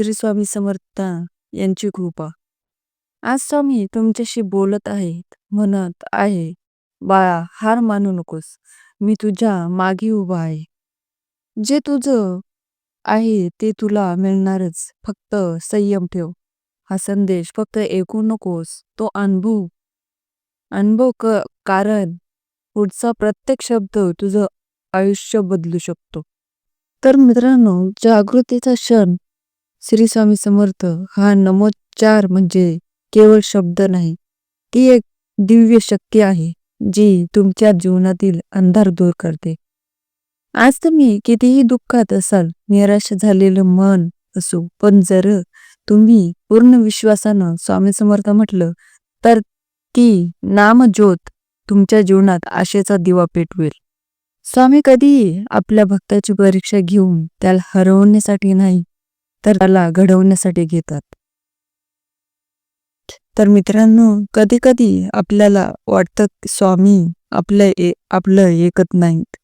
श्री स्वामी समर्थ यांची कृपा. आज स्वामी तुमच्याशी बोलत आहेत म्हणत आहे बाळा हार मानू नकोस. मी तुझ्या मागे उभा आहे. जे तुझं आहे ते तुला मिळणारच. फक्त संयम ठेव. हा संदेश फक्त ऐकू नकोस. तो अनुभव अनुभव क कारण पुढचा प्रत्येक शब्द तुझं आयुष्य बदलू शकतो. तर मित्रांनो जागृतीचा क्षण श्री स्वामी समर्थ हा नमोच्चार म्हणजे केवळ शब्द नाही ती एक दिव्य शक्ती आहे जी तुमच्या जीवनातील अंधार दूर करते. आज तुम्ही कितीही दुःखात असाल निराश झालेलं मन असो पण जर तुम्ही पूर्ण विश्वासानं स्वामी समर्थ म्हटलं तर ती नामज्योत तुमच्या जीवनात आशेचा दिवा पेटवेल. स्वामी कधीही आपल्या भक्ताची परीक्षा घेऊन त्याला हरवण्यासाठी नाही तर त्याला घडवण्यासाठी घेतात. तर मित्रांनो कधी कधी आपल्याला वाटतं स्वामी आपलं ए आपलं ऐकत नाहीत.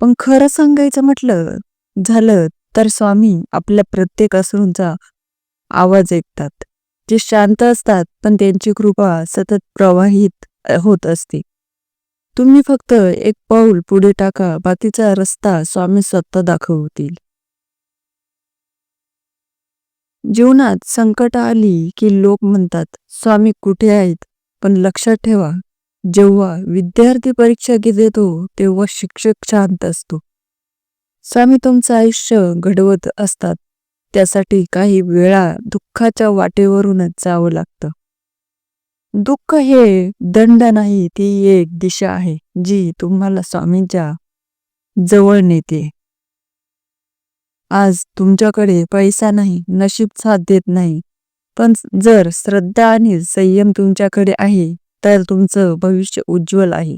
पण खरं सांगायचं म्हटलं झालं तर स्वामी आपल्या प्रत्येक असरूंचा आवाज ऐकतात. जे शांत असतात पण त्यांची कृपा सतत प्रवाहित होत असते. तुम्ही फक्त एक पाऊल पुढे टाका बाकीचा रस्ता स्वामी स्वतः दाखवतील. जीवनात संकट आली की लोक म्हणतात स्वामी कुठे आहेत? पण लक्षात ठेवा जेव्हा विद्यार्थी परीक्षा देतो तेव्हा शिक्षक शांत असतो. स्वामी तुमचं आयुष्य घडवत असतात. त्यासाठी काही वेळा दुःखाच्या वाटेवरूनच जावं लागतं. दुःख हे दंड नाही ती एक दिशा आहे जी तुम्हाला स्वामींच्या जवळ नेते. आज तुमच्याकडे पैसा नाही नशीब साथ देत नाही. पण जर श्रद्धा आणि संयम तुमच्याकडे आहे तर तुमचं भविष्य उज्ज्वल आहे.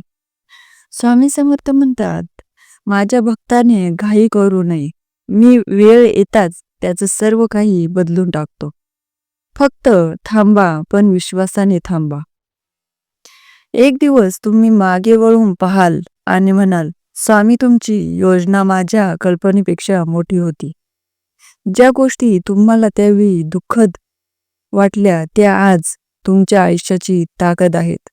स्वामी समर्थ म्हणतात माझ्या भक्ताने घाई करू नये. मी वेळ येताच त्याचं सर्व काही बदलून टाकतो. फक्त थांबा पण विश्वासाने थांबा. एक दिवस तुम्ही मागे वळून पाहाल आणि म्हणाल स्वामी तुमची योजना माझ्या कल्पनेपेक्षा मोठी होती. ज्या गोष्टी तुम्हाला त्यावेळी दुःखद वाटल्या त्या आज तुमच्या आयुष्याची ताकद आहेत.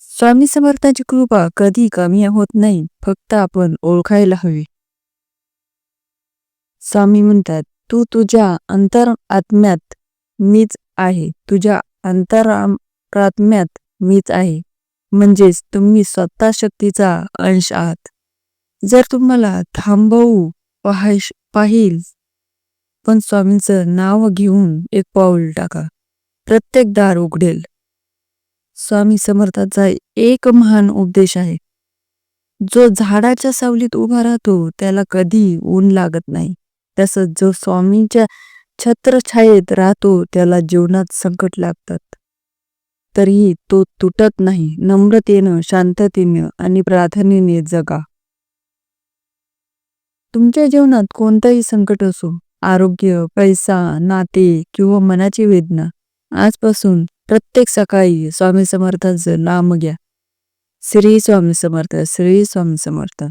स्वामी समर्थाची कृपा कधी कमी होत नाही फक्त आपण ओळखायला हवी. स्वामी म्हणतात तू तुझ्या अंतर आत्म्यात मीच आहे. तुझ्या अंतरात्म्यात मीच आहे. म्हणजेच तुम्ही स्वतः शक्तीचा अंश आहात. जर तुम्हाला थांबवू पाहाय पाहिल पण स्वामींचं नाव घेऊन एक पाऊल टाका. प्रत्येक दार उघडेल. स्वामी समर्थाचा एक महान उपदेश आहे. जो झाडाच्या सावलीत उभा राहतो त्याला कधी ऊन लागत नाही. तसंच जो स्वामींच्या छत्रछायेत राहतो त्याला जीवनात संकट लागतात. तरीही तो तुटत नाही. नम्रतेनं शांततेनं आणि प्रार्थनेने जगा. तुमच्या जीवनात कोणतंही संकट असो आरोग्य पैसा नाते किंवा मनाची वेदना आजपासून प्रत्येक सकाळी स्वामी समर्थांचं नाम घ्या. श्री स्वामी समर्थ श्री स्वामी समर्थ.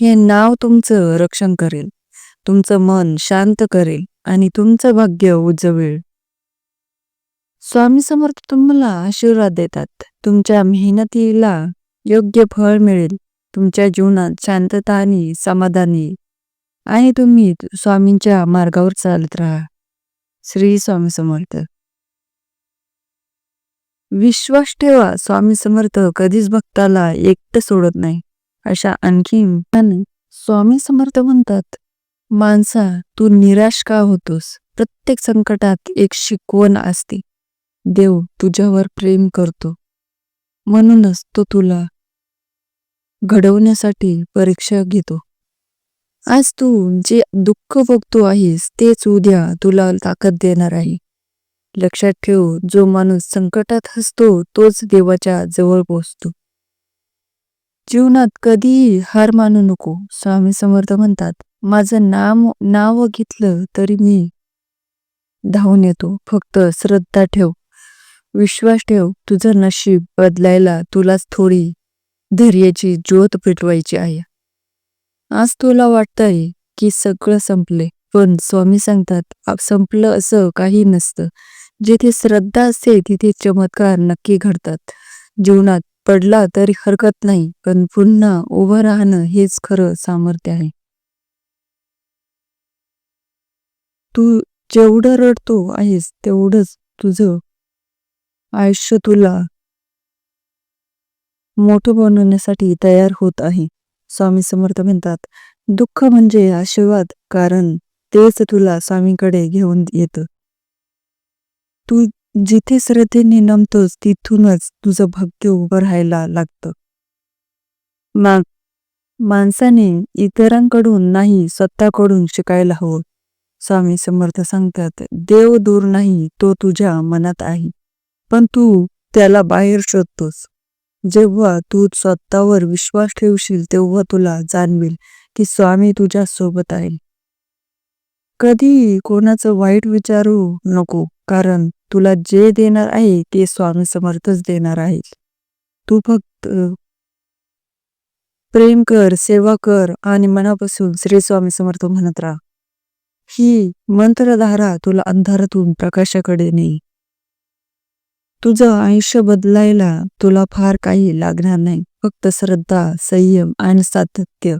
हे नाव तुमचं रक्षण करेल. तुमचं मन शांत करेल आणि तुमचं भाग्य उजवेल स्वामी समर्थ तुम्हाला आशीर्वाद देतात. तुमच्या मेहनतीला योग्य फळ मिळेल. तुमच्या जीवनात शांतता आणि समाधानी आणि तुम्ही स्वामींच्या मार्गावर चालत राहा. श्री स्वामी समर्थ. विश्वास ठेवा स्वामी समर्थ. कधीच भक्ताला एकटं सोडत नाही. अशा आणखी स्वामी समर्थ म्हणतात माणसा तू निराश का होतोस? प्रत्येक संकटात एक शिकवण असते. देव तुझ्यावर प्रेम करतो. म्हणूनच तो तुला घडवण्यासाठी परीक्षा घेतो. आज तू जे दुःख बघतो आहेस तेच उद्या तुला ताकद देणार आहे. लक्षात ठेव जो माणूस संकटात हसतो तोच देवाच्या जवळ पोचतो जीवनात कधीही हार मानू नको स्वामी समर्थ म्हणतात. माझं नाम नाव घेतलं तरी मी धावून येतो. फक्त श्रद्धा ठेव. विश्वास ठेव तुझं नशीब बदलायला तुलाच थोडी धैर्याची ज्योत पेटवायची आहे. आज तुला वाटतंय की सगळं संपले पण स्वामी सांगतात संपलं असं काही नसतं. जिथे श्रद्धा असते तिथे चमत्कार नक्की घडतात. जीवनात पडला तरी हरकत नाही पण पुन्हा उभं राहणं हेच खरं सामर्थ्य आहे. तू जेवढं रडतो आहेस तेवढंच तुझं आयुष्य तुला मोठं बनवण्यासाठी तयार होत आहे. स्वामी समर्थ म्हणतात. दुःख म्हणजे आशीर्वाद कारण तेच तुला स्वामीकडे घेऊन येतं. तू जिथे श्रद्धेने नमतोस तिथूनच तुझं भाग्य उभं राहायला लागतं. मा माणसाने इतरांकडून नाही स्वतःकडून शिकायला हवं. स्वामी समर्थ सांगतात देव दूर नाही तो तुझ्या मनात आहे. पण तू त्याला बाहेर शोधतोस. जेव्हा तू स्वतःवर विश्वास ठेवशील तेव्हा तुला जाणवेल की स्वामी तुझ्या सोबत आहे. कधी कोणाचं वाईट विचारू नको कारण तुला जे देणार आहे ते स्वामी समर्थच देणार आहे तू फक्त प्रेम कर सेवा कर आणि मनापासून श्री स्वामी समर्थ म्हणत राहा. ही मंत्रधारा तुला अंधारातून प्रकाशाकडे नेईल. तुझं आयुष्य बदलायला तुला फार काही लागणार नाही. फक्त श्रद्धा संयम आणि सातत्य.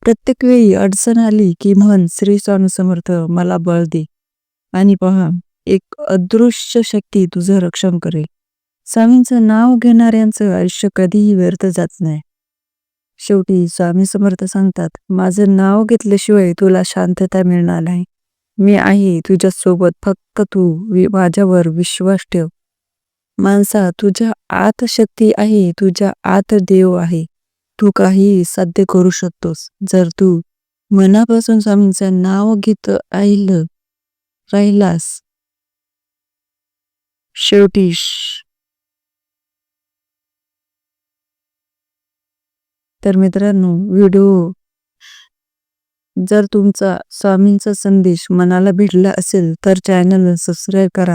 प्रत्येक वेळी अडचण आली की म्हण श्री स्वामी समर्थ मला बळ दे. आणि पहा एक अदृश्य शक्ती तुझं रक्षण करेल. स्वामींचं नाव घेणाऱ्यांचं आयुष्य कधीही व्यर्थ जात नाही. शेवटी स्वामी समर्थ सांगतात माझं नाव घेतल्याशिवाय तुला शांतता मिळणार नाही. मी आहे तुझ्यासोबत फक्त तू वि- माझ्यावर विश्वास ठेव. माणसा तुझ्या आत शक्ती आहे तुझ्या आत देव आहे. तू काही साध्य करू शकतोस. जर तू मनापासून स्वामींचं नाव घेत राहिलं राहिलास. शेवटी तर मित्रांनो व्हिडिओ जर तुमचा स्वामींचा संदेश मनाला भेटला असेल तर चॅनलला सबस्क्राईब करा.